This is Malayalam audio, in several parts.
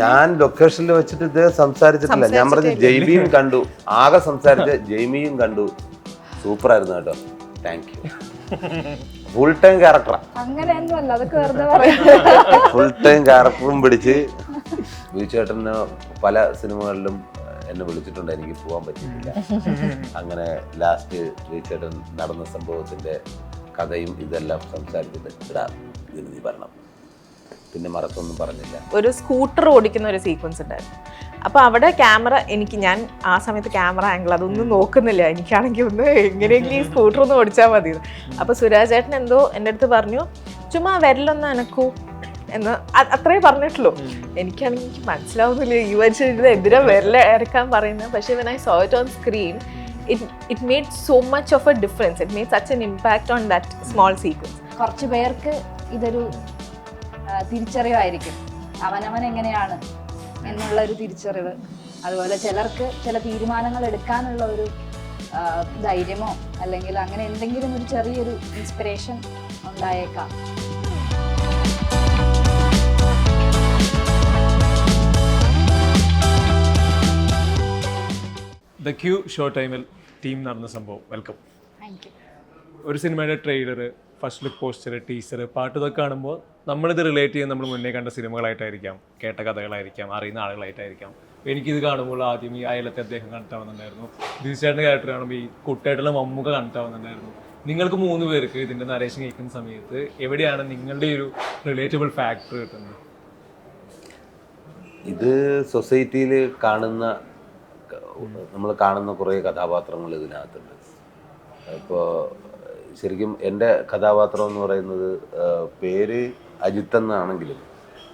ഞാൻ ലൊക്കേഷനിൽ വെച്ചിട്ട് ഇത് സംസാരിച്ചിട്ടില്ല. ഞാൻ പറഞ്ഞു ജെയ്മിയും കണ്ടു. ആകെ സംസാരിച്ച ജെയ്മിയും കണ്ടു. സൂപ്പർ ആയിരുന്നു കേട്ടോ താങ്ക് യു ഫുൾ ടൈം ക്യാരക്ടറാ ഫുൾ ടൈം ക്യാരക്ടറും പിടിച്ച് ചേട്ടന് പല സിനിമകളിലും എന്നെ വിളിച്ചിട്ടുണ്ട്. എനിക്ക് പോകാൻ പറ്റിയിട്ടില്ല. അങ്ങനെ ലാസ്റ്റ് ചേട്ടൻ നടന്ന സംഭവത്തിന്റെ കഥയും ഇതെല്ലാം സംസാരിച്ചിട്ട് ഇടാ. ഇതിന് നീ വരണം പിന്നെ മറത്തൊന്നും പറഞ്ഞില്ല. ഒരു സ്കൂട്ടർ ഓടിക്കുന്ന ഒരു സീക്വൻസ് ഉണ്ടായിരുന്നു. അപ്പോൾ അവിടെ ക്യാമറ എനിക്ക് ഞാൻ ആ സമയത്ത് ക്യാമറ ആംഗിൾ അതൊന്നും നോക്കുന്നില്ല. എനിക്കാണെങ്കിൽ ഒന്ന് എങ്ങനെയെങ്കിലും ഈ സ്കൂട്ടർ ഒന്ന് ഓടിച്ചാൽ മതി അപ്പോൾ സുരാജ് ചേട്ടൻ എന്തോ എന്റെ അടുത്ത് പറഞ്ഞു ചുമ്മാ വിരലൊന്ന് അനക്കൂ എന്ന് അത്രേ പറഞ്ഞിട്ടുള്ളൂ. എനിക്കാണെങ്കിൽ എനിക്ക് മനസ്സിലാവുന്നില്ല ഈ മനുഷ്യൻ എതിരെ വിരൽ ഇറക്കാൻ പറയുന്നത്? പക്ഷേ when I saw it on screen it it made so much of a difference it made such an impact on that small sequence കുറച്ച് പേർക്ക് ഇതൊരു തിരിച്ചറിവായിരിക്കും. അവനവൻ എങ്ങനെയാണ് എന്നുള്ള ഒരു തിരിച്ചറിവ്. അതുപോലെ ചിലർക്ക് ചില തീരുമാനങ്ങൾ എടുക്കാനുള്ള ഒരു ധൈര്യമോ അല്ലെങ്കിൽ അങ്ങനെ എന്തെങ്കിലും ഒരു ചെറിയൊരു ഇൻസ്പിറേഷൻ ഉണ്ടായേക്കാം. ദ ക്യൂ ഷോ ടൈമിൽ ടീം നടന്ന സംഭവം. വെൽക്കം ഒരു സിനിമയുടെ trailer first look poster teaser പാട്ട് ഇതൊക്കെ കാണുമ്പോൾ നമ്മളിത് റിലേറ്റ് ചെയ്യുന്ന നമ്മൾ മുന്നേ കണ്ട സിനിമകളായിട്ടായിരിക്കാം കേട്ട കഥകളായിരിക്കാം അറിയുന്ന ആളുകളായിട്ടായിരിക്കാം. എനിക്കിത് കാണുമ്പോൾ ആദ്യം ഈ അയലത്തെ അദ്ദേഹം കണ്ടിട്ടാവുന്നുണ്ടായിരുന്നു. തീർച്ചയായിട്ടും ക്യാരക്ടർ കാണുമ്പോൾ ഈ കുട്ടിയായിട്ടുള്ള മമ്മൂക്ക കണ്ടിട്ടാവുന്നുണ്ടായിരുന്നു. നിങ്ങൾക്ക് മൂന്ന് പേർക്ക് ഇതിന്റെ നരേഷൻ കേൾക്കുന്ന സമയത്ത് എവിടെയാണ് നിങ്ങളുടെ ഒരു റിലേറ്റബിൾ ഫാക്ടർ കിട്ടുന്നത്? ഇത് സൊസൈറ്റിയിൽ കാണുന്ന നമ്മൾ കാണുന്ന കുറേ കഥാപാത്രങ്ങൾ ഇതിനകത്തുണ്ട്. ഇപ്പോൾ ശരിക്കും എന്റെ കഥാപാത്രം എന്ന് പറയുന്നത് പേര് അജിത്ത് എന്നാണെങ്കിലും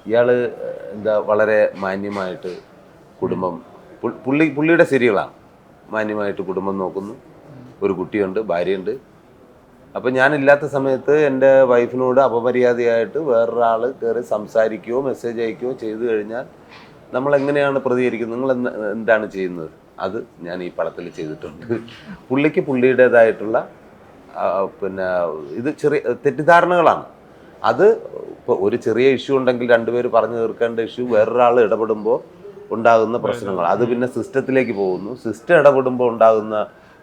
ഇയാൾ എന്താ വളരെ മാന്യമായിട്ട് കുടുംബം പുള്ളി പുള്ളിയുടെ ശരികളാണ് മാന്യമായിട്ട് കുടുംബം നോക്കുന്നു. ഒരു കുട്ടിയുണ്ട് ഭാര്യയുണ്ട്. അപ്പം ഞാനില്ലാത്ത സമയത്ത് എന്റെ വൈഫിനോട് അപമര്യാദയായിട്ട് വേറൊരാൾ കയറി സംസാരിക്കുകയോ മെസ്സേജ് അയക്കുകയോ ചെയ്തു കഴിഞ്ഞാൽ നമ്മൾ എങ്ങനെയാണ് പ്രതികരിക്കുന്നത്? നിങ്ങൾ എന്താണ് ചെയ്യുന്നത്? അത് ഞാൻ ഈ പടത്തിൽ ചെയ്തിട്ടുണ്ട്. പുള്ളിക്ക് പുള്ളിയുടേതായിട്ടുള്ള പിന്നെ ഇത് ചെറിയ തെറ്റിദ്ധാരണകളാണ്. അത് ഇപ്പോൾ ഒരു ചെറിയ ഇഷ്യൂ ഉണ്ടെങ്കിൽ രണ്ടുപേര് പറഞ്ഞു തീർക്കേണ്ട ഇഷ്യൂ വേറൊരാൾ ഇടപെടുമ്പോൾ ഉണ്ടാകുന്ന പ്രശ്നങ്ങൾ. അത് പിന്നെ സിസ്റ്റത്തിലേക്ക് പോകുന്നു. സിസ്റ്റം ഇടപെടുമ്പോൾ ഉണ്ടാകുന്ന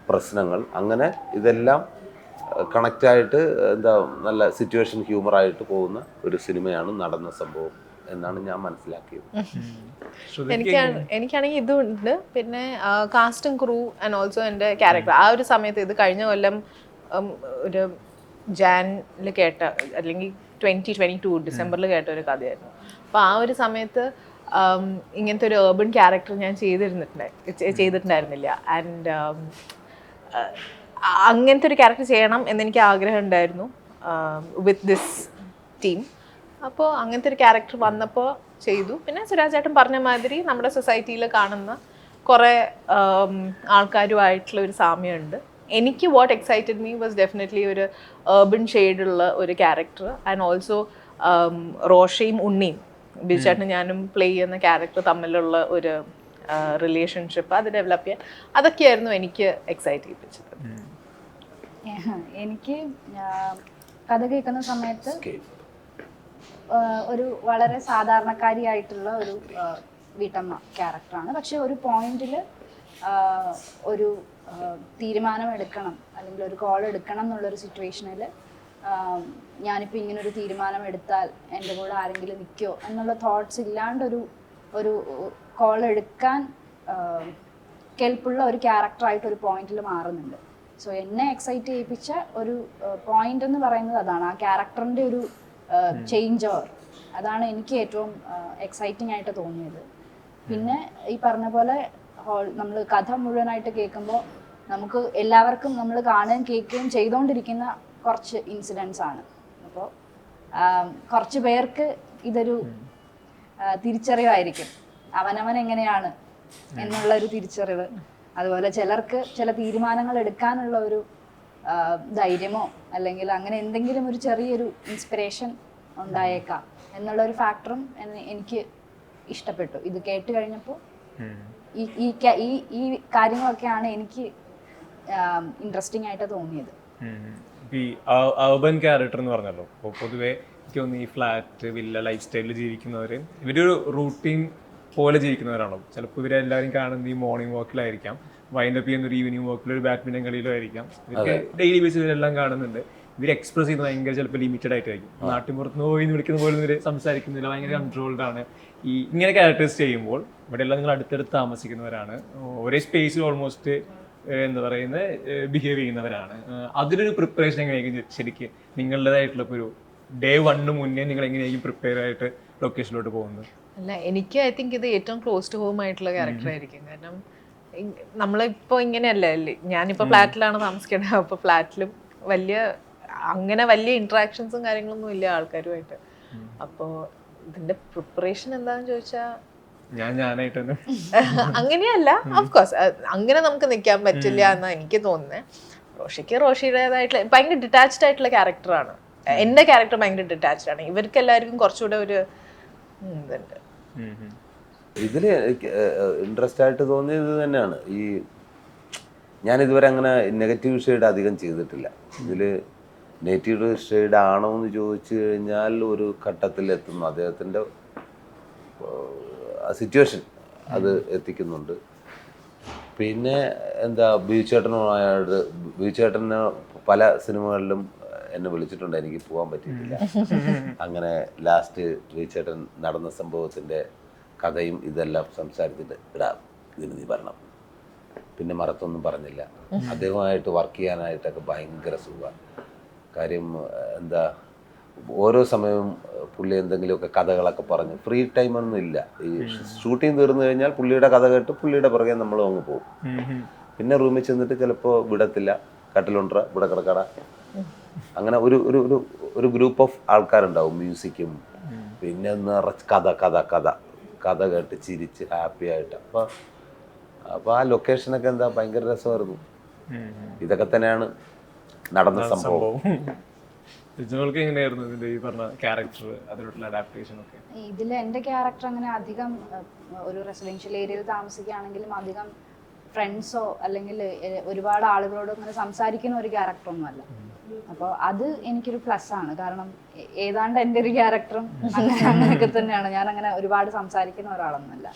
പ്രശ്നങ്ങൾ. അങ്ങനെ ഇതെല്ലാം കണക്റ്റായിട്ട് എന്താ നല്ല സിറ്റുവേഷൻ ഹ്യൂമർ ആയിട്ട് പോകുന്ന ഒരു സിനിമയാണ് നടന്ന സംഭവം എന്നാണ് ഞാൻ മനസ്സിലാക്കിയത്. എനിക്കാണ് എനിക്കാണെങ്കിൽ ഇതുണ്ട്. പിന്നെ കാസ്റ്റും ക്രൂ ആൻഡ് ഓൾസോ എന്റെ ക്യാരക്ടർ ആ ഒരു സമയത്ത് ഇത് കഴിഞ്ഞ കൊല്ലം ഒരു ജാനിൽ കേട്ട അല്ലെങ്കിൽ ട്വന്റി ട്വന്റി ടു ഡിസംബറിൽ കേട്ട ഒരു കഥയായിരുന്നു. അപ്പോൾ ആ ഒരു സമയത്ത് ഇങ്ങനത്തെ ഒരു ഏർബൺ ക്യാരക്ടർ ഞാൻ ചെയ്തിരുന്നിട്ടുണ്ടായി ചെയ്തിട്ടുണ്ടായിരുന്നില്ല. ആൻഡ് അങ്ങനത്തെ ഒരു ക്യാരക്ടർ ചെയ്യണം എന്നെനിക്ക് ആഗ്രഹം ഉണ്ടായിരുന്നു വിത്ത് ദിസ് ടീം അപ്പോൾ അങ്ങനത്തെ ഒരു ക്യാരക്ടർ വന്നപ്പോൾ ചെയ്തു. പിന്നെ സുരാജ് ചേട്ടൻ പറഞ്ഞ മാതിരി നമ്മുടെ സൊസൈറ്റിയിൽ കാണുന്ന കുറേ ആൾക്കാരുമായിട്ടുള്ള ഒരു സാമ്യമുണ്ട്. എനിക്ക് what excited me was definitely ഒരു ഏർബൺ ഷെയ്ഡുള്ള ഒരു ക്യാരക്ടർ ആൻഡ് ഓൾസോ റോഷയും ഉണ്ണിയും. ബിജുചേട്ടനും ഞാനും പ്ലേ ചെയ്യുന്ന ക്യാരക്ടർ തമ്മിലുള്ള ഒരു റിലേഷൻഷിപ്പ് അത് ഡെവലപ്പ് ചെയ്യാൻ അതൊക്കെയായിരുന്നു എനിക്ക് എക്സൈറ്റ് ചെയ്യിപ്പിച്ചത്. എനിക്ക് കഥ കേൾക്കുന്ന സമയത്ത് ഒരു വളരെ സാധാരണക്കാരിയായിട്ടുള്ള ഒരു വീട്ടമ്മ ക്യാരക്ടറാണ് പക്ഷെ ഒരു പോയിന്റിൽ ഒരു ആ, തീരുമാനം എടുക്കണം അല്ലെങ്കിൽ ഒരു കോൾ എടുക്കണം എന്നുള്ളൊരു സിറ്റുവേഷനിൽ ഞാനിപ്പോൾ ഇങ്ങനൊരു ഒരു തീരുമാനം എടുത്താൽ എന്റെ കൂടെ ആരെങ്കിലും നിൽക്കുമോ എന്നുള്ള തോട്ട്സ് ഇല്ലാണ്ടൊരു ഒരു കോൾ എടുക്കാൻ കെൽപ്പുള്ള ഒരു ക്യാരക്ടറായിട്ട് ഒരു പോയിന്റിൽ മാറുന്നുണ്ട്. സോ എന്നെ എക്സൈറ്റ് ചെയ്യിപ്പിച്ച ഒരു പോയിന്റ് എന്ന് പറയുന്നത് അതാണ്. ആ ക്യാരക്ടറിന്റെ ഒരു ചേഞ്ച് ഓവർ അതാണ് എനിക്ക് ഏറ്റവും എക്സൈറ്റിംഗ് ആയിട്ട് തോന്നിയത്. പിന്നെ ഈ പറഞ്ഞ പോലെ ഹോൾ നമ്മൾ കഥ മുഴുവനായിട്ട് കേൾക്കുമ്പോൾ നമുക്ക് എല്ലാവർക്കും നമ്മൾ കാണുകയും കേൾക്കുകയും ചെയ്തുകൊണ്ടിരിക്കുന്ന കുറച്ച് ഇൻസിഡൻസ് ആണ്. അപ്പോൾ കുറച്ച് പേർക്ക് ഇതൊരു തിരിച്ചറിവായിരിക്കും. അവനവൻ എങ്ങനെയാണ് എന്നുള്ള ഒരു തിരിച്ചറിവ്. അതുപോലെ ചിലർക്ക് ചില തീരുമാനങ്ങൾ എടുക്കാനുള്ള ഒരു ധൈര്യമോ അല്ലെങ്കിൽ അങ്ങനെ എന്തെങ്കിലും ഒരു ചെറിയൊരു ഇൻസ്പിറേഷൻ ഉണ്ടായേക്കാം എന്നുള്ള ഒരു ഫാക്ടറും എനിക്ക് ഇഷ്ടപ്പെട്ടു. ഇത് കേട്ട് കഴിഞ്ഞപ്പോൾ ഈ ഈ ഈ കാര്യങ്ങളൊക്കെയാണ് എനിക്ക് ഇൻട്രസ്റ്റിംഗ് ആയിട്ട് തോന്നിയത്. ഈ അർബൻ ക്യാരക്ടർ എന്ന് പറഞ്ഞല്ലോ. അപ്പോൾ പൊതുവേ എനിക്ക് തോന്നുന്നു ഈ ഫ്ലാറ്റ് വില്ല ലൈഫ് സ്റ്റൈലിൽ ജീവിക്കുന്നവർ ഇവരൊരു റൂട്ടീൻ പോലെ ജീവിക്കുന്നവരാണോ? ചിലപ്പോൾ ഇവരെല്ലാവരും കാണുന്നത് ഈ മോർണിംഗ് വാക്കിലായിരിക്കാം വൈൻഡ് അപ്പ് ചെയ്യുന്ന ഒരു ഈവനിങ് വാക്കിൽ ഒരു ബാഡ്മിന്റൺ കളിയിലോ ആയിരിക്കാം. ഇവർക്ക് ഡെയിലി ബേസിൽ ഇവരെല്ലാം കാണുന്നുണ്ട്. ഇവർ എക്സ്പ്രസ് ചെയ്യുന്നത് ഭയങ്കര ചിലപ്പോൾ ലിമിറ്റഡ് ആയിട്ടായിരിക്കും. നാട്ടിൻപുറത്ത് പോയി എന്ന് വിളിക്കുന്ന പോലെ ഇവർ സംസാരിക്കുന്നില്ല. ഭയങ്കര കൺട്രോൾഡ് ആണ്. ഈ ഇങ്ങനെ ക്യാരക്ടേഴ്സ് ചെയ്യുമ്പോൾ ഇവിടെ എല്ലാം നിങ്ങൾ അടുത്തടുത്ത് താമസിക്കുന്നവരാണ്. ഒരേ സ്പേസിൽ ഓൾമോസ്റ്റ് എന്താ പറയുന്ന ബിഹേവ് ചെയ്യുന്നവരാണ്. അതിനൊരു പ്രിപ്പറേഷൻ എങ്ങനെയായിരിക്കും ശരിക്കും നിങ്ങളുടേതായിട്ടുള്ള ഒരു ഡേ വണ്ണ് മുന്നേ നിങ്ങൾ എങ്ങനെയായിരിക്കും പ്രിപ്പയർ ആയിട്ട് ലൊക്കേഷനിലോട്ട് പോകുന്നത്? അല്ല എനിക്ക് ഐ തിങ്ക് ഇത് ഏറ്റവും ക്ലോസ് ടു ഹോം ആയിട്ടുള്ള ക്യാരക്ടർ ആയിരിക്കും. കാരണം നമ്മളിപ്പോൾ നമ്മളിപ്പോ ഇങ്ങനെയല്ല. അല്ലേ ഞാനിപ്പോൾ ഫ്ലാറ്റിലാണ് താമസിക്കുന്നത് അപ്പോൾ ഫ്ലാറ്റിലും വലിയ അങ്ങനെ വലിയ ഇൻട്രാക്ഷൻസും കാര്യങ്ങളൊന്നും ഇല്ല ആൾക്കാരുമായിട്ട്. അപ്പോൾ ഇതിന്റെ പ്രിപ്പറേഷൻ എന്താണെന്ന് ചോദിച്ചാ ഞാൻ ഞാനായിട്ട് തന്നെ അങ്ങനെയല്ല കോഴ്സ് അങ്ങനെ നമുക്ക് നിൽക്കാൻ പറ്റില്ല എന്നാണ് എനിക്ക് തോന്നുന്നത് റോഷിക്ക് റോഷിയുടേതായിട്ടുള്ള ഭയങ്കര ഡിറ്റാച്ച്ഡ് ആയിട്ടുള്ള ക്യാരക്ടറാണ് എന്റെ ക്യാരക്ടർ ഭയങ്കര ഡിറ്റാച്ച്ഡ് ആണ്. ഇവർക്ക് എല്ലാവർക്കും കുറച്ചുകൂടെ ഒരു ഇതുണ്ട്. ഉം. ഇൻട്രസ്റ്റ് ആയിട്ട് തോന്നിയത് തന്നെയാണ്. ഈ ഞാൻ ഇതുവരെ അങ്ങനെ നെഗറ്റീവ് ഷെയ്ഡ് അധികം ചെയ്തിട്ടില്ല. ഇതിൽ നെഗറ്റീവ് ഷെയ്ഡ് ആണോ എന്ന് ചോദിച്ചു കഴിഞ്ഞാൽ ഒരു ഘട്ടത്തിൽ എത്തുന്നു അദ്ദേഹത്തിന്റെ സിറ്റുവേഷൻ അത് എത്തിക്കുന്നുണ്ട്. പിന്നെ എന്താ ബീച്ചേട്ടനുമായിട്ട് ബീച്ചേട്ടന് പല സിനിമകളിലും എന്നെ വിളിച്ചിട്ടുണ്ട്. എനിക്ക് പോകാൻ പറ്റിയിട്ടില്ല. അങ്ങനെ ലാസ്റ്റ് ബീച്ചേട്ടൻ നടന്ന സംഭവത്തിന്റെ കഥയും ഇതെല്ലാം സംസാരിച്ചിട്ട് ഇടാം ഇതിന് നീ വരണം. പിന്നെ മറത്തൊന്നും പറഞ്ഞില്ല. അദ്ദേഹമായിട്ട് വർക്ക് ചെയ്യാനായിട്ടൊക്കെ ഭയങ്കര സുഖമാണ്. കാര്യം എന്താ ഓരോ സമയവും പുള്ളി എന്തെങ്കിലുമൊക്കെ കഥകളൊക്കെ പറഞ്ഞ്. ഫ്രീ ടൈം ഒന്നും ഇല്ല. ഈ ഷൂട്ടിംഗ് തീർന്നു കഴിഞ്ഞാൽ പുള്ളിയുടെ കഥ കേട്ട് പുള്ളിയുടെ പുറകെ നമ്മൾ അങ്ങ് പോകും. പിന്നെ റൂമിൽ ചെന്നിട്ട് ചിലപ്പോൾ വിടത്തില്ല. കട്ടിലുണ്ടറ ഇവിടെ കിടക്കട. അങ്ങനെ ഒരു ഒരു ഒരു ഒരു ഗ്രൂപ്പ് ഓഫ് ആൾക്കാരുണ്ടാവും മ്യൂസിക്കും. പിന്നെ നിറച്ച് കഥ കഥ കഥ. കഥ കേട്ട് ചിരിച്ച് ഹാപ്പി ആയിട്ട്. അപ്പോൾ അപ്പോൾ ആ ലൊക്കേഷനൊക്കെ എന്താ? ഭയങ്കര രസമായിരുന്നു. ഇതൊക്കെ തന്നെയാണ് നടന്ന സംഭവം. ലിജുകൾക്ക് എങ്ങനെയായിരുന്നു ഇതിന്റെ ഈ പറഞ്ഞ ക്യാരക്ടർ അഡാപ്റ്റേഷൻ ഒക്കെ? ഇതിൽ എന്റെ ക്യാരക്ടർ അങ്ങനെ അധികം ഒരു റെസിഡൻഷ്യൽ ഏരിയയിൽ താമസിക്കുകയാണെങ്കിലും അധികം ഫ്രണ്ട്സോ അല്ലെങ്കിൽ ഒരുപാട് ആളുകളോട് അങ്ങനെ സംസാരിക്കുന്ന ഒരു ക്യാരക്ടറൊന്നുമല്ല അപ്പോൾ അത് എനിക്കൊരു പ്ലസ് ആണ്. കാരണം ഏതാണ്ട് എന്റെ ഒരു ക്യാരക്ടറും അങ്ങനെ അങ്ങനെയൊക്കെ തന്നെയാണ്. ഞാൻ അങ്ങനെ ഒരുപാട് സംസാരിക്കുന്ന ഒരാളൊന്നുമല്ല.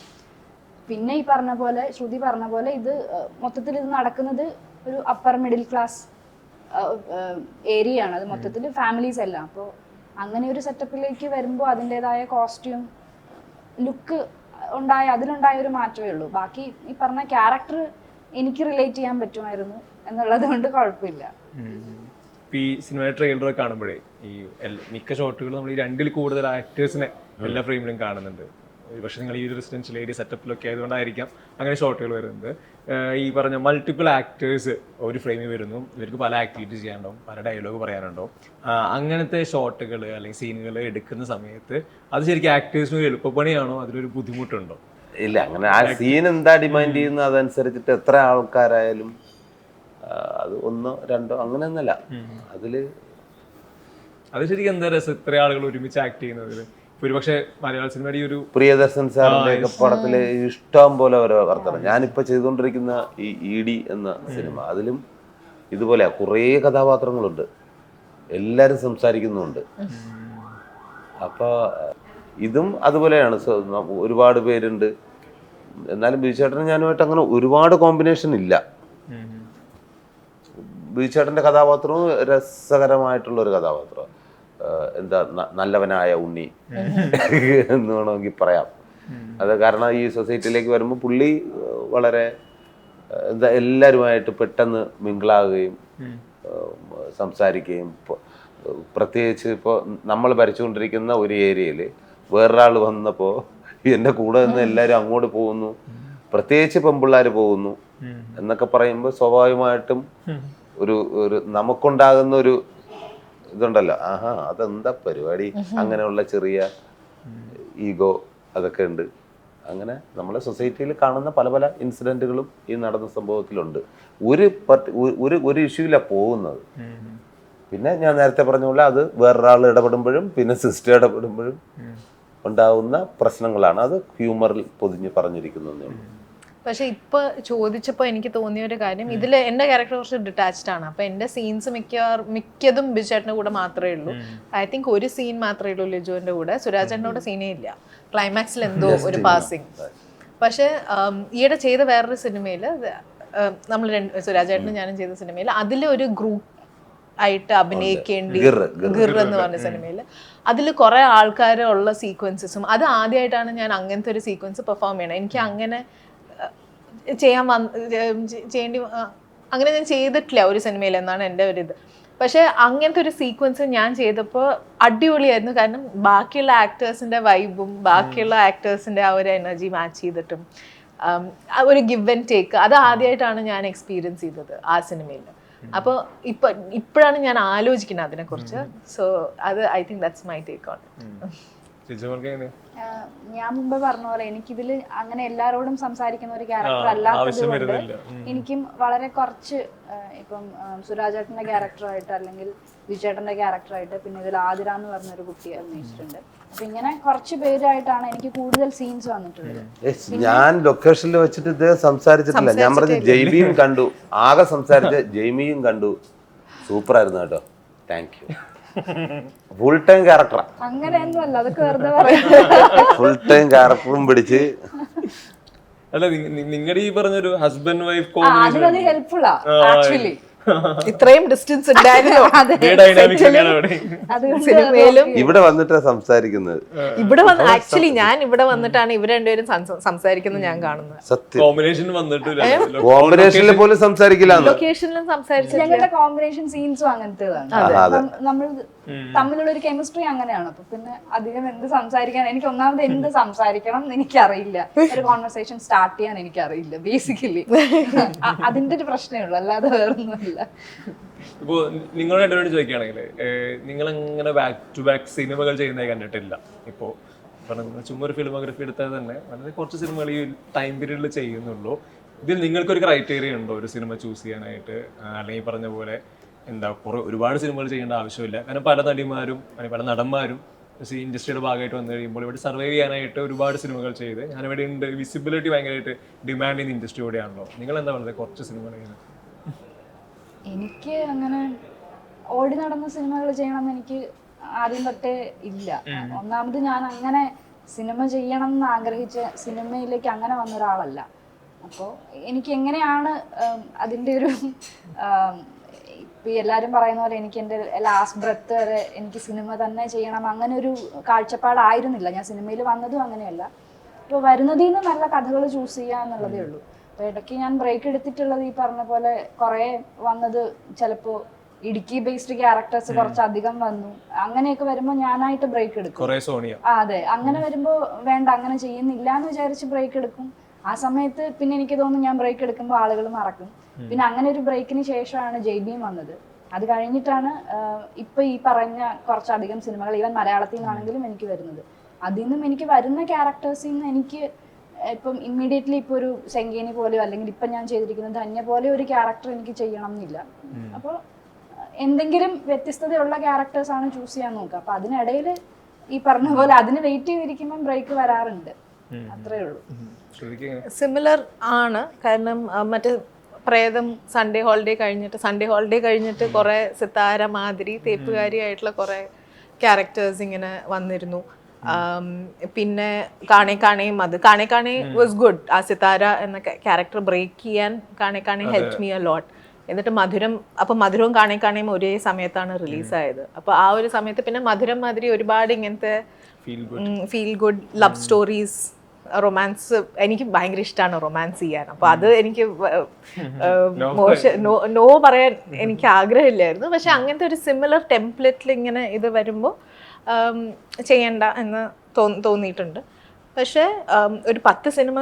പിന്നെ ഈ പറഞ്ഞ പോലെ ശ്രുതി പറഞ്ഞ പോലെ ഇത് മൊത്തത്തിൽ ഇത് നടക്കുന്നത് ഒരു അപ്പർ മിഡിൽ ക്ലാസ് ഏരിയ ആണ് അത് മൊത്തത്തിൽ ഫാമിലീസ് എല്ലാം. അപ്പോൾ അങ്ങനെ ഒരു സെറ്റപ്പിലേക്ക് വരുമ്പോൾ അതിന്റെതായ കോസ്റ്റ്യൂം ലുക്ക് ഉണ്ടായ അതിലുണ്ടായ ഒരു മാറ്റമേ ഉള്ളൂ. ബാക്കി ഈ പറഞ്ഞ ക്യാരക്ടർ എനിക്ക് റിലേറ്റ് ചെയ്യാൻ പറ്റുമായിരുന്നു എന്നുള്ളത് കൊണ്ട് കുഴപ്പമില്ല. ഈ സിനിമയുടെ ട്രെയിലർ കാണുമ്പോഴേ ഈ എൽ- മിക്ക ഷോട്ടുകളും നമ്മൾ ഈ രണ്ടിൽ കൂടുതൽ ആക്ടേഴ്സിനെ എല്ലാ ഫ്രെയിമിലും കാണുന്നുണ്ട്. പക്ഷെ നിങ്ങൾ ഈ ഒരു റെസിഡൻഷ്യൽ ഏരിയ സെറ്റപ്പിലൊക്കെ ആയതുകൊണ്ടായിരിക്കാം അങ്ങനെ ഷോട്ടുകൾ വരുന്നത്. ഈ പറഞ്ഞ മൾട്ടിപ്പിൾ ആക്ടേഴ്സ് ഒരു ഫ്രെയിമിൽ വരുന്നു. ഇവർക്ക് പല ആക്ടിവിറ്റീസ് ചെയ്യാനുണ്ടാവും പല ഡയലോഗ് പറയാനുണ്ടാവും. അങ്ങനത്തെ ഷോട്ടുകൾ അല്ലെങ്കിൽ സീനുകൾ എടുക്കുന്ന സമയത്ത് അത് ശരിക്കും ആക്ടേഴ്സിന് ഒരു എളുപ്പപ്പണിയാണോ? അതിലൊരു ബുദ്ധിമുട്ടുണ്ടോ? ഇല്ല അങ്ങനെ ആ സീൻ എന്താ ഡിമാൻഡ് ചെയ്യുന്നത്? അതനുസരിച്ചിട്ട് എത്ര ആൾക്കാരായാലും അത് ഒന്നോ രണ്ടോ അങ്ങനെ ഒന്നല്ല അതിൽ അത് ശരിക്കും എന്താ രസം? ഇത്ര ആളുകൾ ഒരുമിച്ച് ആക്ട് ചെയ്യുന്നതിൽ ഒരുപക്ഷെ മലയാള സിനിമയുടെ ഈ ഒരു പ്രിയദർശൻ സാറിന്റെ പടത്തിൽ ഇഷ്ടം. പോലെ ഓരോ വർത്തനം ഞാനിപ്പോ ചെയ്തുകൊണ്ടിരിക്കുന്ന ഈ ഇ ഡി എന്ന സിനിമ അതിലും ഇതുപോലെ കുറേ കഥാപാത്രങ്ങളുണ്ട്. എല്ലാരും സംസാരിക്കുന്നുണ്ട് അപ്പൊ ഇതും അതുപോലെയാണ്. ഒരുപാട് പേരുണ്ട്. എന്നാലും ബിജുചേട്ടന് ഞാനുമായിട്ട് അങ്ങനെ ഒരുപാട് കോമ്പിനേഷൻ ഇല്ല. ബിജുചേട്ടന്റെ കഥാപാത്രവും രസകരമായിട്ടുള്ള ഒരു കഥാപാത്രം ആഹ് എന്താ നല്ലവനായ ഉണ്ണി എന്ന് വേണമെങ്കിൽ പറയാം. അത് കാരണം ഈ സൊസൈറ്റിയിലേക്ക് വരുമ്പോൾ പുള്ളി വളരെ എന്താ എല്ലാവരുമായിട്ട് പെട്ടെന്ന് മിങ്കിളാകുകയും സംസാരിക്കുകയും പ്രത്യേകിച്ച് ഇപ്പോൾ നമ്മൾ ഭരിച്ചുകൊണ്ടിരിക്കുന്ന ഒരു ഏരിയയിൽ വേറൊരാൾ വന്നപ്പോൾ എന്റെ കൂടെ നിന്ന് എല്ലാവരും അങ്ങോട്ട് പോകുന്നു. പ്രത്യേകിച്ച് പെമ്പിള്ളാർ പോകുന്നു എന്നൊക്കെ പറയുമ്പോൾ സ്വാഭാവികമായിട്ടും ഒരു ഒരു നമുക്കുണ്ടാകുന്ന ഒരു ഇതുണ്ടല്ലോ. ആഹാ അതെന്താ പരിപാടി? അങ്ങനെയുള്ള ചെറിയ ഈഗോ അതൊക്കെ ഉണ്ട്. അങ്ങനെ നമ്മളെ സൊസൈറ്റിയിൽ കാണുന്ന പല പല ഇൻസിഡന്റുകളും ഈ നടന്ന സംഭവത്തിലുണ്ട്. ഒരു ഒരു- ഒരു ഇഷ്യൂലാണ് പോകുന്നത്. പിന്നെ ഞാൻ നേരത്തെ പറഞ്ഞ പോലെ അത് വേറൊരാൾ ഇടപെടുമ്പോഴും പിന്നെ സിസ്റ്റർ ഇടപെടുമ്പോഴും ഉണ്ടാവുന്ന പ്രശ്നങ്ങളാണ്. അത് ഹ്യൂമറിൽ പൊതിഞ്ഞ് പറഞ്ഞിരിക്കുന്നതേ ഉള്ളൂ. പക്ഷെ ഇപ്പൊ ചോദിച്ചപ്പോ എനിക്ക് തോന്നിയ ഒരു കാര്യം ഇതിൽ എന്റെ ക്യാരക്ടർ കുറച്ച് ഡിറ്റാച്ച്ഡ് ആണ്. അപ്പൊ എന്റെ സീൻസ് മിക്ക മിക്കതും ബിജുചേട്ടന്റെ കൂടെ മാത്രമേ ഉള്ളൂ. ഐ തിങ്ക് ഒരു സീൻ മാത്രമേ ഉള്ളൂ ലിജുവിന്റെ കൂടെ. സുരാജ് കൂടെ സീനേ ഇല്ല. ക്ലൈമാക്സിൽ എന്തോ ഒരു പാസിങ് പക്ഷെ ഈയിടെ ചെയ്ത വേറൊരു സിനിമയിൽ നമ്മൾ രണ്ട് സുരാജേട്ടനും ഞാനും ചെയ്ത സിനിമയിൽ അതിൽ ഒരു ഗ്രൂപ്പ് ആയിട്ട് അഭിനയിക്കേണ്ടി ഗിർ എന്ന് പറഞ്ഞ സിനിമയിൽ അതിൽ കുറെ ആൾക്കാരുള്ള സീക്വൻസസും അത് ആദ്യമായിട്ടാണ് ഞാൻ അങ്ങനത്തെ ഒരു സീക്വൻസ് പെർഫോം ചെയ്യണം. എനിക്ക് അങ്ങനെ ചെയ്യാൻ വന്ന് ചെയ്യേണ്ടി അങ്ങനെ ഞാൻ ചെയ്തിട്ടില്ല ഒരു സിനിമയിൽ എന്നാണ് എന്റെ ഒരു ഇത്. പക്ഷേ അങ്ങനത്തെ ഒരു സീക്വൻസ് ഞാൻ ചെയ്തപ്പോൾ അടിപൊളിയായിരുന്നു. കാരണം ബാക്കിയുള്ള ആക്ടേഴ്സിന്റെ വൈബും ബാക്കിയുള്ള ആക്ടേഴ്സിന്റെ ആ ഒരു എനർജി മാച്ച് ചെയ്തിട്ടും ഒരു ഗിവ് ആൻഡ് ടേക്ക് അത് ആദ്യമായിട്ടാണ് ഞാൻ എക്സ്പീരിയൻസ് ചെയ്തത് ആ സിനിമയിൽ. അപ്പോൾ ഇപ്പൊ ഇപ്പോഴാണ് ഞാൻ ആലോചിക്കുന്നത് അതിനെക്കുറിച്ച്. സോ അത് I think that's my take on ഞാൻ മുമ്പ് പറഞ്ഞ പോലെ എനിക്കിതിൽ അങ്ങനെ എല്ലാരോടും സംസാരിക്കുന്ന ഒരു ക്യാരക്ടർ ആ, അല്ലാത്തത് ആവശ്യം കൊണ്ട് എനിക്കും വളരെ കുറച്ച് ഇപ്പം സുരാജേട്ടന്റെ ക്യാരക്ടറായിട്ട് അല്ലെങ്കിൽ വിജയേട്ടന്റെ ക്യാരക്ടറായിട്ട് പിന്നെ ഇതിൽ ആതിര എന്ന് പറഞ്ഞൊരു കുട്ടി അഭിനയിച്ചിട്ടുണ്ട് അപ്പൊ ഇങ്ങനെ കുറച്ച് പേരായിട്ടാണ് എനിക്ക് കൂടുതൽ സീൻസ് വന്നിട്ടുള്ളത്. ഞാൻ ലൊക്കേഷനിൽ വെച്ചിട്ട് ഇത് സംസാരിച്ചിട്ടില്ല. ഞാൻ പറഞ്ഞ ജൈമിയും കണ്ടു. ആകെ സംസാരിച്ച ജൈമിയും കണ്ടു. സൂപ്പർ ആയിരുന്നു കേട്ടോ. Thank you. ഫുൾ ടൈം ക്യാരക്ടറാ അതൊക്കെ വെറുതെ ഫുൾ ടൈം ക്യാരക്ടറും പിടിച്ച്. അല്ല നിങ്ങളുടെ ഈ പറഞ്ഞൊരു ഹസ്ബൻഡ് വൈഫ് കോമ്പിനേഷൻ ഹെൽപ്ഫുള്ളാ ആക്ച്വലി ഇത്രയും ഡിസ്റ്റൻസ് ഉണ്ടായിരുന്നു സിനിമയിലും ഇവിടെ വന്നിട്ടാണ് സംസാരിക്കുന്നത്. ഇവിടെ വന്ന് ആക്ച്വലി ഞാൻ ഇവിടെ വന്നിട്ടാണ് ഇവർ രണ്ടുപേരും സംസാരിക്കുന്നത് ഞാൻ കാണുന്നത്. കോമ്പിനേഷൻ വന്നിട്ടില്ല. കോമ്പിനേഷനിൽ പോലും സംസാരിക്കില്ല ലൊക്കേഷനിലും സംസാരിച്ചു ഞങ്ങളുടെ കോമ്പിനേഷൻ സീൻസും അങ്ങനത്തേതാണ്. നമ്മൾ തമ്മിലുള്ള ഒരു കെമിസ്ട്രി അങ്ങനെയാണ്. അപ്പൊ പിന്നെ അധികം എന്ത് സംസാരിക്കാൻ എനിക്ക് ഒന്നാമത് എന്ത് സംസാരിക്കണം എന്ന് എനിക്കറിയില്ല. ഒരു കോൺവെർസേഷൻ സ്റ്റാർട്ട് ചെയ്യാൻ എനിക്കറിയില്ല ബേസിക്കലി അതിന്റെ ഒരു പ്രശ്നമേ ഉള്ളൂ. അല്ലാതെ വേറൊന്നുമില്ല. ഇപ്പോ നിങ്ങൾ രണ്ടുപേരും ചോദിക്കുകയാണെങ്കിൽ നിങ്ങൾ എങ്ങനെ ബാക്ക് ടു ബാക്ക് സിനിമകൾ ചെയ്യുന്നത് കണ്ടിട്ടില്ല? ഇപ്പോ കാരണം ചുമ്മാ ഒരു ഫിലിമോഗ്രഫി എടുത്താൽ തന്നെ വളരെ കുറച്ച് സിനിമകൾ ഈ ടൈം പീരീഡിൽ ചെയ്യുന്നുള്ളൂ. ഇതിൽ നിങ്ങൾക്കൊരു ക്രൈറ്റീരിയ ഉണ്ടോ? ഒരു സിനിമ ചൂസ് ചെയ്യാനായിട്ട് അല്ലെങ്കിൽ പറഞ്ഞ പോലെ എന്താ കുറെ ഒരുപാട് സിനിമകൾ ചെയ്യേണ്ട ആവശ്യമില്ല. കാരണം പല നടിമാരും അല്ലെങ്കിൽ പല നടന്മാരും ഇൻഡസ്ട്രിയുടെ ഭാഗമായിട്ട് വന്നു കഴിയുമ്പോൾ ഇവിടെ സർവേ ചെയ്യാനായിട്ട് ഒരുപാട് സിനിമകൾ ചെയ്ത് ഞാനിവിടെ ഉണ്ട് വിസിബിലിറ്റി ഭയങ്കരമായിട്ട് ഡിമാൻഡ് ചെയ്യുന്ന ഇൻഡസ്ട്രി കൂടെയാണല്ലോ. നിങ്ങൾ എന്താ പറയുന്നത്? കുറച്ച് സിനിമകൾ ചെയ്യുന്നത്. എനിക്ക് അങ്ങനെ ഓടി നടന്ന സിനിമകൾ ചെയ്യണം എനിക്ക് ആദ്യം തൊട്ടേ ഇല്ല. ഒന്നാമത് ഞാൻ അങ്ങനെ സിനിമ ചെയ്യണം എന്ന് ആഗ്രഹിച്ച സിനിമയിലേക്ക് അങ്ങനെ വന്ന ഒരാളല്ല. അപ്പോൾ എനിക്ക് എങ്ങനെയാണ് അതിന്റെ അതിന്റെ ഒരു ഇപ്പൊ എല്ലാരും എല്ലാവരും പറയുന്ന പോലെ എനിക്ക് എന്റെ ലാസ്റ്റ് ബ്രത്ത് വരെ എനിക്ക് സിനിമ തന്നെ ചെയ്യണം അങ്ങനെ ഒരു കാഴ്ചപ്പാടായിരുന്നില്ല ഞാൻ സിനിമയിൽ വന്നതും അങ്ങനെയല്ല. ഇപ്പോൾ വരുന്നതിൽ നിന്ന് നല്ല കഥകൾ ചൂസ് ചെയ്യുക എന്നുള്ളതേ ഉള്ളൂ. അപ്പോൾ ഇടയ്ക്ക് ഞാൻ ബ്രേക്ക് എടുത്തിട്ടുള്ളത് ഈ പറഞ്ഞ പോലെ കുറേ വന്നത് ചിലപ്പോ ഇടുക്കി ബേസ്ഡ് ക്യാരക്ടേഴ്സ് കുറച്ചധികം വന്നു. അങ്ങനെയൊക്കെ വരുമ്പോൾ ഞാനായിട്ട് ബ്രേക്ക് എടുക്കും. ആ അതെ. അങ്ങനെ വരുമ്പോൾ വേണ്ട അങ്ങനെ ചെയ്യുന്നില്ല എന്ന് വിചാരിച്ച് ബ്രേക്ക് എടുക്കും. ആ സമയത്ത് പിന്നെ എനിക്ക് തോന്നുന്നു ഞാൻ ബ്രേക്ക് എടുക്കുമ്പോൾ ആളുകൾ മറക്കും. പിന്നെ അങ്ങനെ ഒരു ബ്രേക്കിന് ശേഷമാണ് ജെയ്ബിയും വന്നത്. അത് കഴിഞ്ഞിട്ടാണ് ഇപ്പൊ ഈ പറഞ്ഞ കുറച്ചധികം സിനിമകൾ ഈവൻ മലയാളത്തിൽ നിന്നാണെങ്കിലും എനിക്ക് വരുന്നത്. അതിൽ നിന്നും എനിക്ക് വരുന്ന ക്യാരക്ടേഴ്സിൽ നിന്ന് എനിക്ക് ഇപ്പം ഇമ്മീഡിയറ്റ്ലി ഇപ്പൊ ഒരു സെങ്കേനി പോലെയോ അല്ലെങ്കിൽ ഇപ്പൊ ഞാൻ ചെയ്തിരിക്കുന്ന ധന്യ പോലെ ഒരു ക്യാരക്ടർ എനിക്ക് ചെയ്യണം എന്നില്ല അപ്പോൾ എന്തെങ്കിലും വ്യത്യസ്തതയുള്ള ക്യാരക്ടേഴ്സ് ആണ് ചൂസ് ചെയ്യാൻ നോക്കുക. അപ്പൊ അതിനിടയിൽ ഈ പറഞ്ഞ പോലെ അതിന് വെയിറ്റ് ചെയ്തിരിക്കുമ്പോൾ ബ്രേക്ക് വരാറുണ്ട്. അത്രേ ഉള്ളൂ. സിമിലർ ആണ്. കാരണം മറ്റേ പ്രേതം സൺഡേ ഹോളിഡേ കഴിഞ്ഞിട്ട് സൺഡേ ഹോളിഡേ കഴിഞ്ഞിട്ട് കുറേ സിത്താര മാതിരി തേപ്പുകാരി ആയിട്ടുള്ള കുറേ ക്യാരക്ടേഴ്സ് ഇങ്ങനെ വന്നിരുന്നു. പിന്നെ കാണേ കാണേയും അത് കാണേ കാണേ വാസ് ഗുഡ് ആ സിതാര എന്ന ക്യാരക്ടർ ബ്രേക്ക് ചെയ്യാൻ കാണേ കാണേ ഹെൽപ്പ് മീ എ ലോട്ട് എന്നിട്ട് മധുരം അപ്പൊ മധുരവും കാണേ കാണേയും ഒരേ സമയത്താണ് റിലീസായത് അപ്പൊ ആ ഒരു സമയത്ത് പിന്നെ മധുരം മാതിരി ഒരുപാട് ഇങ്ങനത്തെ feel good love stories romance എനിക്ക് ഭയങ്കര ഇഷ്ടമാണ് റൊമാൻസ് ചെയ്യാൻ. അപ്പൊ അത് എനിക്ക് മോശം നോ നോ പറയാൻ എനിക്ക് ആഗ്രഹമില്ലായിരുന്നു. പക്ഷെ അങ്ങനത്തെ ഒരു സിമിലർ ടെംപ്ലേറ്റിൽ ഇങ്ങനെ ഇത് വരുമ്പോൾ ചെയ്യണ്ട എന്ന് തോ തോന്നിയിട്ടുണ്ട്. പക്ഷേ ഒരു പത്ത് സിനിമ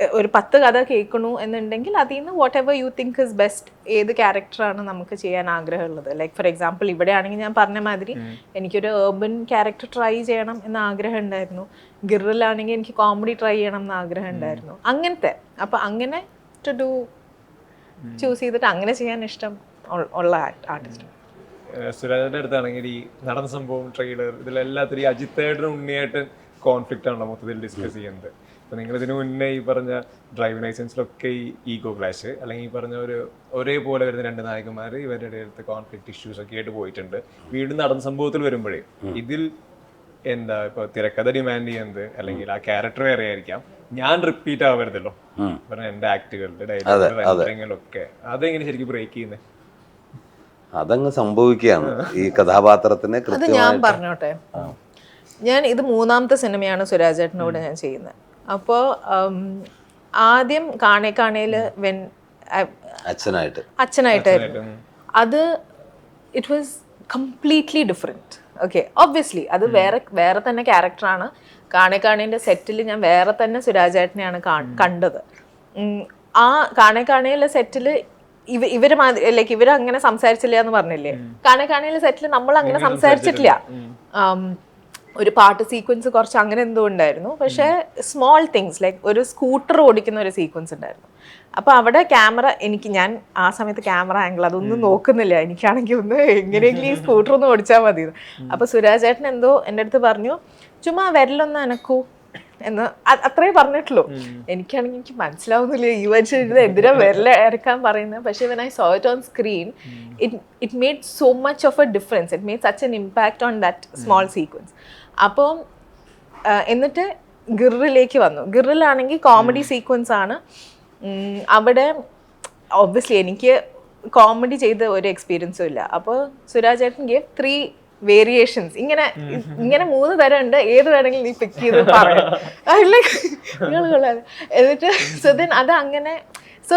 ഒരു പത്ത് കഥ കേൾക്കണു എന്നുണ്ടെങ്കിൽ അതിൽ നിന്ന് whatever you think is best ഏത് ക്യാരക്ടറാണ് നമുക്ക് ചെയ്യാൻ ആഗ്രഹമുള്ളത്. ലൈക്ക് ഫോർ എക്സാമ്പിൾ ഇവിടെയാണെങ്കിൽ ഞാൻ പറഞ്ഞ മാതിരി എനിക്കൊരു ഏർബൻ ക്യാരക്ടർ ട്രൈ ചെയ്യണം എന്ന് ആഗ്രഹം ഉണ്ടായിരുന്നു ഗിറിലാണെങ്കിൽ എനിക്ക് കോമഡി ട്രൈ ചെയ്യണം എന്ന് ആഗ്രഹം ഉണ്ടായിരുന്നു അങ്ങനത്തെ. അപ്പം അങ്ങനെ ടു ഡു ചൂസ് ചെയ്തിട്ട് അങ്ങനെ ചെയ്യാൻ ഇഷ്ടം ഉള്ള ആർട്ടിസ്റ്റ്. സുരാജന്റെ അടുത്താണെങ്കിൽ ഈ നടന്ന സംഭവം ട്രെയിലർ ഇതിലെല്ലാത്തിലും ഈ അജിത്തേട്ടനും ഉണ്ണിയായിട്ട് കോൺഫ്ലിക്റ്റ് ആണല്ലോ മൊത്തത്തിൽ ഡിസ്കസ് ചെയ്യുന്നത്. അപ്പൊ നിങ്ങൾ ഇതിനു മുന്നേ ഈ പറഞ്ഞ ഡ്രൈവിംഗ് ലൈസൻസിലൊക്കെ ഈ ഈഗോ ക്ലാഷ് അല്ലെങ്കിൽ ഈ പറഞ്ഞ ഒരു ഒരേപോലെ വരുന്ന രണ്ട് നായകന്മാർ ഇവരുടെ അടുത്ത് കോൺഫ്ലിക്റ്റ് ഇഷ്യൂസ് ഒക്കെ ആയിട്ട് പോയിട്ടുണ്ട്. വീണ്ടും നടന്ന സംഭവത്തിൽ വരുമ്പോഴേ ഇതിൽ എന്താ ഇപ്പൊ തിരക്കഥ ഡിമാൻഡ് ചെയ്യുന്നത് അല്ലെങ്കിൽ ആ ക്യാരക്ടർ വേറെ ആയിരിക്കാം. ഞാൻ റിപ്പീറ്റ് ആവരുതല്ലോ. പറഞ്ഞ എന്റെ ആക്ടുകളുടെ അതെ, ഡയലോഗ് അതെ. ഒക്കെ അതെങ്ങനെ ശരിക്കും ബ്രേക്ക് ചെയ്യുന്നത് അതങ്ങ് സംഭവിക്കുകയാണ്. ഈ കഥാപാത്രത്തിനെ അത് ഞാൻ പറഞ്ഞോട്ടെ. ഞാൻ ഇത് മൂന്നാമത്തെ സിനിമയാണ് സുരാജേട്ടനോട് ഞാൻ ചെയ്യുന്നത്. അപ്പോൾ ആദ്യം കാണേ കാണേൽ വെൻ അച്ഛനായിട്ട്. അച്ഛനായിട്ടായിരുന്നു. അത് it was completely different okay obviously അത് വേറെ വേറെ തന്നെ ക്യാരക്ടറാണ് കാണേ കാണേന്റെ സെറ്റിൽ ഞാൻ വേറെ തന്നെ സുരാജേട്ടനെയാണ് കണ്ടത്. ആ കാണേ കാണേലെ സെറ്റിൽ ഇവ ഇവർ ലൈക്ക് ഇവർ അങ്ങനെ സംസാരിച്ചില്ല എന്ന് പറഞ്ഞില്ലേ കാണേ സെറ്റിൽ നമ്മൾ അങ്ങനെ സംസാരിച്ചിട്ടില്ല. ഒരു പാട്ട് സീക്വൻസ് കുറച്ച് അങ്ങനെ എന്തോ ഉണ്ടായിരുന്നു. പക്ഷേ സ്മോൾ തിങ്സ് ലൈക്ക് ഒരു സ്കൂട്ടർ ഓടിക്കുന്ന ഒരു സീക്വൻസ് ഉണ്ടായിരുന്നു. അപ്പോൾ അവിടെ ക്യാമറ എനിക്ക് ഞാൻ ആ സമയത്ത് ക്യാമറ ആംഗിൾ അതൊന്നും നോക്കുന്നില്ല. എനിക്കാണെങ്കിൽ ഒന്ന് എങ്ങനെയെങ്കിലും ഈ സ്കൂട്ടർ ഒന്ന് ഓടിച്ചാൽ മതി അപ്പോൾ സുരാജ് ചേട്ടൻ എന്തോ എന്റെ അടുത്ത് പറഞ്ഞു ചുമ്മാ വിരലൊന്ന് അനക്കൂ. എന്ന് അത്രേ പറഞ്ഞിട്ടുള്ളൂ. എനിക്കാണെങ്കിൽ എനിക്ക് മനസ്സിലാവുന്നില്ല ഈ വെച്ച് എതിരെ വിരല ഇറക്കാൻ പറയുന്നത്. പക്ഷേ when I saw it on screen it it made so much of a difference it made such an impact on that small sequence അപ്പോൾ എന്നിട്ട് ഗിറിലേക്ക് വന്നു. ഗിറിലാണെങ്കിൽ കോമഡി സീക്വൻസ് ആണ്. അവിടെ ഒബ്വിയസ്ലി എനിക്ക് കോമഡി ചെയ്ത ഒരു എക്സ്പീരിയൻസും ഇല്ല. അപ്പോൾ സുരാജ് ചേട്ടൻ ഗേവ് ത്രീ വേരിയേഷൻസ് ഇങ്ങനെ ഇങ്ങനെ മൂന്ന് തരം ഉണ്ട് ഏത് വേണമെങ്കിലും നീ പിക്ക് ചെയ്ത് പറയാം. നിങ്ങൾ കൊള്ളാതെ എന്നിട്ട് സോ ദെൻ അത് അങ്ങനെ so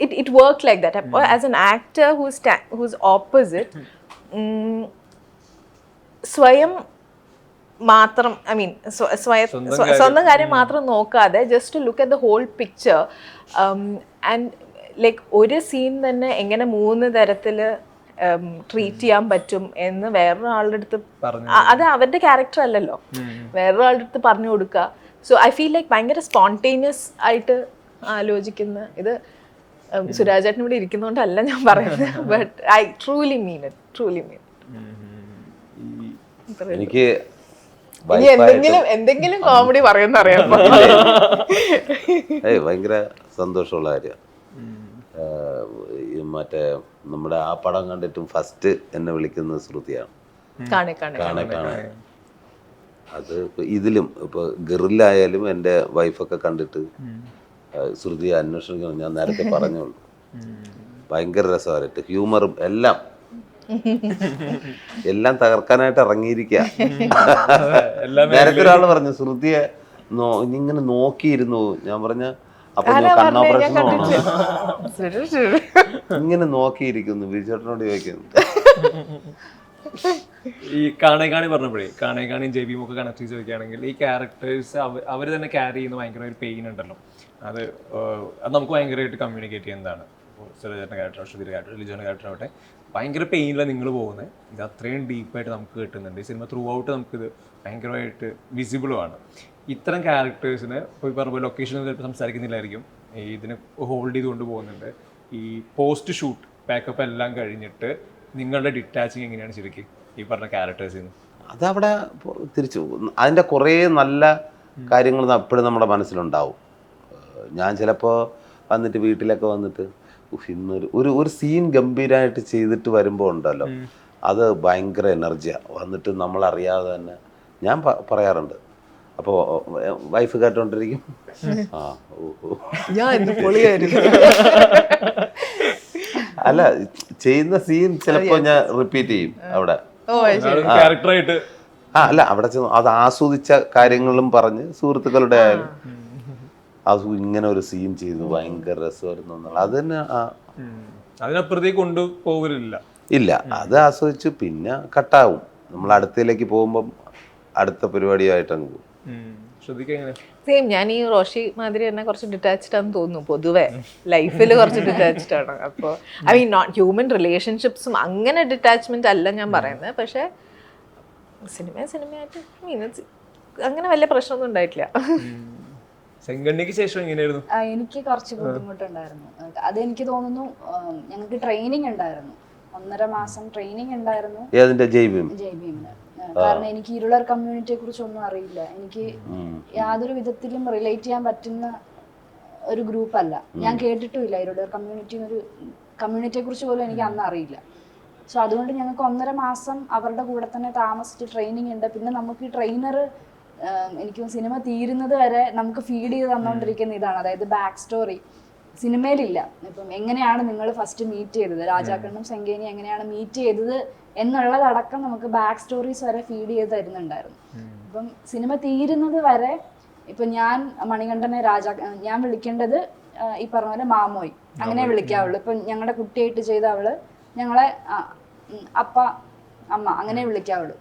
it it work like that അപ്പോൾ as an actor whose whose opposite സ്വയം മാത്രം ഐ മീൻ സ്വയം സ്വ- സ്വന്തം കാര്യം മാത്രം നോക്കാതെ just look at the whole picture and like ഒരു സീൻ തന്നെ എങ്ങനെ മൂന്ന് തരത്തിൽ ട്രീറ്റ് ചെയ്യാൻ പറ്റും എന്ന് വേറൊരാളുടെ അടുത്ത് പറഞ്ഞു അത് അവരുടെ ക്യാരക്ടർ അല്ലല്ലോ. വേറൊരാളുടെ അടുത്ത് പറഞ്ഞു കൊടുക്കുക. സോ ഐ ഫീൽ ലൈക്ക് ഭയങ്കര സ്പോണ്ടേനിയസ് ആയിട്ട് ആലോചിക്കുന്ന ഇത് സുരാജേട്ടൻ സുരാജ് ചേട്ടൻ ഇവിടെ ഇരിക്കുന്നതുകൊണ്ടല്ല ഞാൻ പറയുന്നത്. But I truly mean it truly mean എനിക്ക് ഇനി എന്തെങ്കിലും എന്തെങ്കിലും കോമഡി പറയുന്ന അറിയാം ഏയ് ഭയങ്കര സന്തോഷമുള്ള കാര്യമാണ്. മറ്റേ നമ്മുടെ ആ പടം കണ്ടിട്ടും ഫസ്റ്റ് എന്നെ വിളിക്കുന്ന ശ്രുതിയാണ്. കാണെ കാണെ. അത് ഇതിലും ഇപ്പൊ ഗറിലായാലും എന്റെ വൈഫൊക്കെ കണ്ടിട്ട് ശ്രുതി ശ്രുതിയെ അന്വേഷണിക്കണം ഞാൻ നേരത്തെ പറഞ്ഞോളൂ ഭയങ്കര രസമായിട്ട് ഹ്യൂമറും എല്ലാം എല്ലാം തകർക്കാനായിട്ട് ഇറങ്ങിയിരിക്കുക നേരത്തെ ഒരാൾ പറഞ്ഞു ശ്രുതിയെ ഇങ്ങനെ നോക്കിയിരുന്നു. ഞാൻ പറഞ്ഞ അപ്പൊ കണ്ണോപ്പറേഷൻ ഇങ്ങനെ നോക്കിയിരിക്കുന്നു ബിജുചേട്ടനോട് ചോദിക്കുന്നു. ഈ കാണേ കാണി പറഞ്ഞപ്പോഴേ കാണേ ജെ ബിയും ഒക്കെ കണക്ട് ചെയ്ത് ചോദിക്കുകയാണെങ്കിൽ ഈ ക്യാരക്ടേഴ്സ് അവർ തന്നെ ക്യാരി ചെയ്യുന്ന ഭയങ്കര ഒരു പെയിൻ ഉണ്ടല്ലോ. അത് അത് നമുക്ക് ഭയങ്കരമായിട്ട് കമ്മ്യൂണിക്കേറ്റ് ചെയ്യുന്നതാണ്. സുരജേട്ടന്റെ ക്യാരക്ടർ ശ്രുതിയുടെ ക്യാരക്ടർ ലിജോന്റെ ക്യാരക്ടർ ആവട്ടെ ഭയങ്കര പെയിനിലാണ് നിങ്ങൾ പോകുന്നത് ഇത് അത്രയും ഡീപ്പായിട്ട് നമുക്ക് കിട്ടുന്നുണ്ട്. ഈ സിനിമ ത്രൂ ഔട്ട് നമുക്കിത് ഭയങ്കരമായിട്ട് വിസിബിളുമാണ് ഇത്തരം ക്യാരക്ടേഴ്സിന് ഇപ്പോൾ പറഞ്ഞ ലൊക്കേഷനിൽ ചിലപ്പോൾ സംസാരിക്കുന്നില്ലായിരിക്കും. ഈ ഇതിനെ ഹോൾഡ് ചെയ്തുകൊണ്ട് പോകുന്നുണ്ട്. ഈ പോസ്റ്റ് ഷൂട്ട് പാക്കപ്പ് എല്ലാം കഴിഞ്ഞിട്ട് നിങ്ങളുടെ ഡിറ്റാച്ചിങ് എങ്ങനെയാണ് ശരിക്കും ഈ പറഞ്ഞ ക്യാരക്ടേഴ്സിൽ നിന്ന് അതവിടെ തിരിച്ചു അതിന്റെ കുറേ നല്ല കാര്യങ്ങൾ എപ്പോഴും നമ്മുടെ മനസ്സിലുണ്ടാവും. ഞാൻ ചിലപ്പോൾ വന്നിട്ട് വീട്ടിലൊക്കെ വന്നിട്ട് ഇന്നൊരു ഒരു ഒരു സീൻ ഗംഭീരമായിട്ട് ചെയ്തിട്ട് വരുമ്പോൾ ഉണ്ടല്ലോ. അത് ഭയങ്കര എനർജിയാണ് വന്നിട്ട് നമ്മളറിയാതെ തന്നെ ഞാൻ പറയാറുണ്ട്. അപ്പോൾ വൈഫ് കേട്ടോണ്ടിരിക്കും. ആ ഞാൻ പൊളിയായിരുന്നു. അല്ല ചെയ്യുന്ന സീൻ ചിലപ്പോ ഞാൻ റിപ്പീറ്റ് ചെയ്യും അവിടെ. ക്യാരക്ടറായിട്ട് ആ അല്ല അവിടെ ചെന്ന് അത് ആസ്വദിച്ച കാര്യങ്ങളും പറഞ്ഞ് സുഹൃത്തുക്കളുടെ ആയാലും അത് ഇങ്ങനെ ഒരു സീൻ ചെയ്തു. ഭയങ്കര രസമായിരുന്നു എന്നുള്ള അത് തന്നെ അതിനപ്പുറത്തേക്ക് കൊണ്ടുപോകില്ല ഇല്ല അത് ആസ്വദിച്ച് പിന്നെ കട്ടാവും നമ്മൾ അടുത്തയിലേക്ക് പോകുമ്പം അടുത്ത പരിപാടിയായിട്ടങ്ങ് പോകും. സെയിം ഞാൻ ഈ റോഷി മാതിരി തന്നെ കുറച്ച് ഡിറ്റാച്ച്ഡ് ആണെന്ന് തോന്നുന്നു പൊതുവെ. ലൈഫിൽ കുറച്ച് ഡിറ്റാച്ച്ഡ് ആണ്. അപ്പോൾ ഐ മീൻ നോട്ട് ഹ്യൂമൻ റിലേഷൻഷിപ്സും അങ്ങനെ ഡിറ്റാച്ച്മെന്റ് അല്ല ഞാൻ പറയുന്നത്. പക്ഷേ സിനിമ സിനിമയായിട്ട് മീൻസ് അങ്ങനെ വലിയ പ്രശ്നമൊന്നും ഉണ്ടായിട്ടില്ല. ശേഷം എങ്ങനെയായിരുന്നു? എനിക്ക് കുറച്ച് ബുദ്ധിമുട്ടുണ്ടായിരുന്നു. അതെനിക്ക് തോന്നുന്നു ഞങ്ങൾക്ക് ട്രെയിനിങ് ഉണ്ടായിരുന്നു. ഒന്നര മാസം ട്രെയിനിങ് ഉണ്ടായിരുന്നു. ജയ് ഭീമിന് ജെ ബി എമ്മിന് കാരണം എനിക്ക് ഇരുളർ കമ്മ്യൂണിറ്റിയെ കുറിച്ച് ഒന്നും അറിയില്ല. എനിക്ക് യാതൊരു വിധത്തിലും റിലേറ്റ് ചെയ്യാൻ പറ്റുന്ന ഒരു ഗ്രൂപ്പ് അല്ല. ഞാൻ കേട്ടിട്ടുമില്ല ഇരുളർ കമ്മ്യൂണിറ്റി ഒരു കമ്മ്യൂണിറ്റിയെ കുറിച്ച് പോലും എനിക്ക് അന്ന് അറിയില്ല. സോ അതുകൊണ്ട് ഞങ്ങൾക്ക് ഒന്നര മാസം അവരുടെ കൂടെ തന്നെ താമസിച്ച് ട്രെയിനിങ് ഉണ്ട്. പിന്നെ നമുക്ക് ഈ ട്രെയിനർ എനിക്ക് സിനിമ തീരുന്നത് വരെ നമുക്ക് ഫീഡ് ചെയ്ത് തന്നുകൊണ്ടിരിക്കുന്ന ഇതാണ്. അതായത് ബാക്ക് സ്റ്റോറി സിനിമയിലില്ല. ഇപ്പം എങ്ങനെയാണ് നിങ്ങൾ ഫസ്റ്റ് മീറ്റ് ചെയ്തത്? രാജാക്കണ്ണും സെങ്കേനി എങ്ങനെയാണ് മീറ്റ് ചെയ്തത് എന്നുള്ളതടക്കം നമുക്ക് ബാക്ക് സ്റ്റോറീസ് വരെ ഫീഡ് ചെയ്ത് തരുന്നുണ്ടായിരുന്നു. അപ്പം സിനിമ തീരുന്നത് വരെ ഇപ്പൊ ഞാൻ മണികണ്ഠനെ രാജാ ഞാൻ വിളിക്കേണ്ടത് ഈ പറഞ്ഞ പോലെ മാമോയ് അങ്ങനെ വിളിക്കാവുള്ളൂ. ഇപ്പൊ ഞങ്ങളുടെ കുട്ടിയായിട്ട് ചെയ്ത അവൾ ഞങ്ങളെ അപ്പ അമ്മ അങ്ങനെ വിളിക്കാവുള്ളൂ.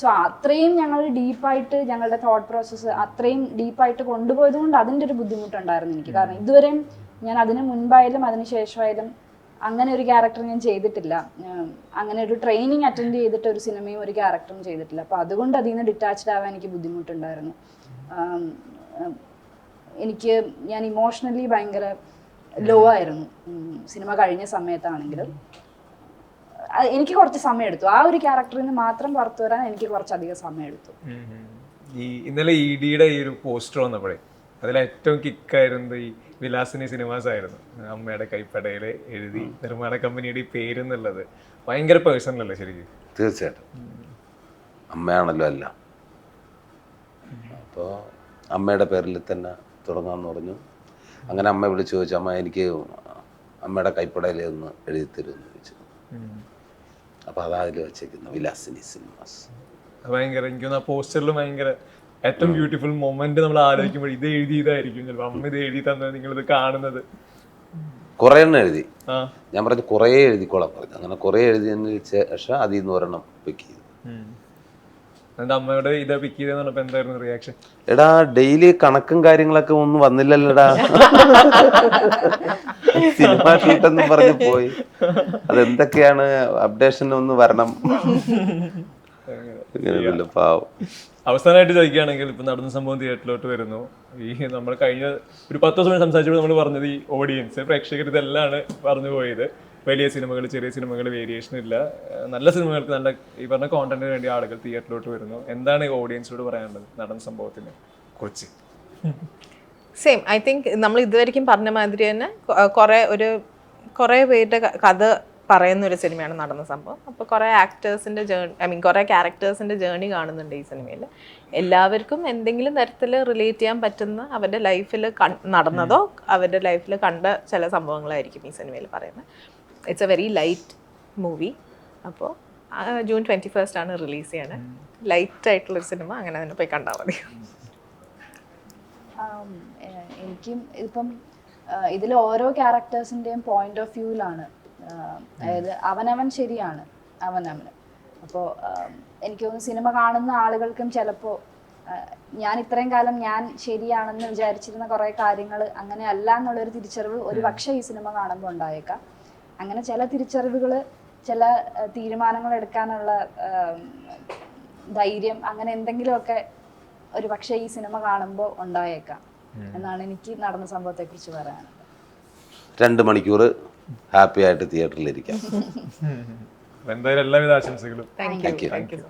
സോ അത്രയും ഞങ്ങൾ ഡീപ്പായിട്ട് ഞങ്ങളുടെ തോട്ട് പ്രോസസ്സ് അത്രയും ഡീപ്പായിട്ട് കൊണ്ടുപോയത് കൊണ്ട് അതിന്റെ ഒരു ബുദ്ധിമുട്ടുണ്ടായിരുന്നു എനിക്ക്. കാരണം ഇതുവരെയും ഞാൻ അതിന് മുൻപായാലും അതിന് ശേഷമായാലും അങ്ങനെ ഒരു ക്യാരക്ടർ ഞാൻ ചെയ്തിട്ടില്ല. അങ്ങനെ ഒരു ട്രെയിനിങ് അറ്റൻഡ് ചെയ്തിട്ട് ഒരു സിനിമയും ഒരു ക്യാരക്ടറും ചെയ്തിട്ടില്ല. അപ്പോൾ അതുകൊണ്ട് അതിൽ നിന്ന് ഡിറ്റാച്ച്ഡ് ആവാൻ എനിക്ക് ബുദ്ധിമുട്ടുണ്ടായിരുന്നു. എനിക്ക് ഞാൻ ഇമോഷണലി ഭയങ്കര ലോ ആയിരുന്നു. സിനിമ കഴിഞ്ഞ സമയത്താണെങ്കിലും. എനിക്ക് കുറച്ച് സമയം എടുത്തു. ആ ഒരു ക്യാരക്ടറിന് മാത്രം പുറത്തു വരാൻ എനിക്ക് കുറച്ചധികം സമയം എടുത്തു. ഈ ഇന്നലെ ഇ ഡിയുടെ ഈ ഒരു പോസ്റ്റർ വന്നപ്പോഴേ അതിൽ ഏറ്റവും കിക്കായിരുന്നത് ഈ വിലാസിനി സിനിമാസ് ആയിരുന്നു. അമ്മയുടെ കൈപ്പടയിൽ എഴുതി നിർമ്മാണ കമ്പനിയുടെ ഈ പേര് എന്നുള്ളത് ഭയങ്കര പേഴ്സണൽ അല്ലേ ശരിക്കും? തീർച്ചയായിട്ടും. അമ്മയാണല്ലോ അല്ല അപ്പോൾ അമ്മയുടെ പേരിൽ തന്നെ തുടങ്ങാമെന്ന് പറഞ്ഞു. അങ്ങനെ അമ്മ വിളിച്ച് ചോദിച്ചു അമ്മ എനിക്ക് അമ്മയുടെ കൈപ്പടയിൽ ഒന്ന് എഴുതി തരുമെന്ന് ചോദിച്ചു. അപ്പോൾ അതാ അതിൽ വെച്ചേക്കുന്നു വിലാസിനി സിനിമാസ്. ഭയങ്കര എനിക്കൊന്ന് ആ പോസ്റ്ററിൽ ഭയങ്കര ഏറ്റവും ബ്യൂട്ടിഫുൾ മൊമെന്റ് നമ്മൾ ആലോചിക്കുമ്പോൾ ഇത് എഴുതിയതായിരിക്കും ചിലപ്പോൾ അമ്മ ഇത് എഴുതി തന്നെ നിങ്ങൾ ഇത് കാണുന്നത്. കുറെ എണ്ണം എഴുതി. ഞാൻ പറഞ്ഞു കുറേ എഴുതിക്കോളാം പറഞ്ഞു. അങ്ങനെ കുറെ എഴുതി ശേഷം അതിൽ നിന്ന് ഒരെണ്ണം പിക്ക് ചെയ്തു. എന്നിട്ട് അമ്മയോട് ഇത് പിക്ക് ചെയ്തെന്ന് പറഞ്ഞപ്പോൾ എന്തായിരുന്നു റിയാക്ഷൻ എടാ ഡെയിലി കണക്കും കാര്യങ്ങളൊക്കെ ഒന്നും വന്നില്ലല്ലോടാ. സിനിമ ഷൂട്ടെന്നും പറഞ്ഞു പോയി. അതെന്തൊക്കെയാണ് അപ്ഡേഷൻ ഒന്ന് വരണം. പാവം. അവസാനമായിട്ട് ചോദിക്കുകയാണെങ്കിൽ ഇപ്പൊ നടന്ന സംഭവം തിയേറ്ററിലോട്ട് വരുന്നു. ഈ നമ്മൾ കഴിഞ്ഞ ഒരു പത്ത് ദിവസം സംസാരിച്ചപ്പോൾ നമ്മൾ പറഞ്ഞത് ഈ ഓഡിയൻസ് പ്രേക്ഷകർ ഇതെല്ലാം പറഞ്ഞു പോയത്. വലിയ സിനിമകൾ ചെറിയ സിനിമകൾ വേരിയേഷൻ ഇല്ല. നല്ല സിനിമകൾക്ക് നല്ല ഈ പറഞ്ഞ കോണ്ടന്റിന് വേണ്ടി ആളുകൾ തിയേറ്ററിലോട്ട് വരുന്നു. എന്താണ് ഈ ഓഡിയൻസിനോട് പറയാനുള്ളത് നടന്ന സംഭവത്തിന്? കുറിച്ച് സെയിം ഐ തിങ്ക് നമ്മൾ ഇതുവരെയും പറഞ്ഞ മാതിരി തന്നെ കുറേ ഒരു കുറേ പേരുടെ കഥ പറയുന്ന ഒരു സിനിമയാണ് നടന്ന സംഭവം. അപ്പോൾ കുറേ ആക്ടേഴ്സിന്റെ ജേണി ഐ മീൻ കുറേ ക്യാരക്ടേഴ്സിന്റെ ജേണി കാണുന്നുണ്ട് ഈ സിനിമയിൽ എല്ലാവർക്കും എന്തെങ്കിലും തരത്തിൽ റിലേറ്റ് ചെയ്യാൻ പറ്റുന്ന അവരുടെ ലൈഫിൽ നടന്നതോ അവരുടെ ലൈഫിൽ കണ്ട ചില സംഭവങ്ങളായിരിക്കും ഈ സിനിമയിൽ പറയുന്നത്. It's a very light movie അപ്പോൾ ജൂൺ ട്വന്റി ഫസ്റ്റ് ആണ് റിലീസ് ചെയ്യണത് ലൈറ്റ് ആയിട്ടുള്ളൊരു സിനിമ അങ്ങനെ തന്നെ പോയി കണ്ടാൽ മതി. എനിക്കും ഇപ്പം ഇതിൽ ഓരോ ക്യാരക്ടേഴ്സിന്റെയും പോയിന്റ് ഓഫ് വ്യൂവിലാണ് അതായത് അവനവൻ ശരിയാണ് അവനവന്. അപ്പോൾ എനിക്ക് തോന്നുന്നു സിനിമ കാണുന്ന ആളുകൾക്കും ചിലപ്പോൾ ഞാൻ ഇത്രയും കാലം ഞാൻ ശരിയാണെന്ന് വിചാരിച്ചിരുന്ന കുറേ കാര്യങ്ങൾ അങ്ങനെ അല്ല എന്നുള്ളൊരു തിരിച്ചറിവ് ഒരു പക്ഷേ ഈ സിനിമ കാണുമ്പോൾ ഉണ്ടായേക്കാം. അങ്ങനെ ചില തിരിച്ചറിവുകൾ ചില തീരുമാനങ്ങൾ എടുക്കാനുള്ള ധൈര്യം അങ്ങനെ എന്തെങ്കിലുമൊക്കെ ഒരു പക്ഷേ ഈ സിനിമ കാണുമ്പോൾ ഉണ്ടായേക്കാം. എന്നാണ് എനിക്ക് നടന്ന സംഭവത്തെക്കുറിച്ച് പറയാനുള്ളത്. രണ്ട് മണിക്കൂർ ഹാപ്പി ആയിട്ട് തിയേറ്ററിലിരിക്കാം എന്തായാലും എല്ലാവിധ ആശംസകളും. Thank Thank you thank you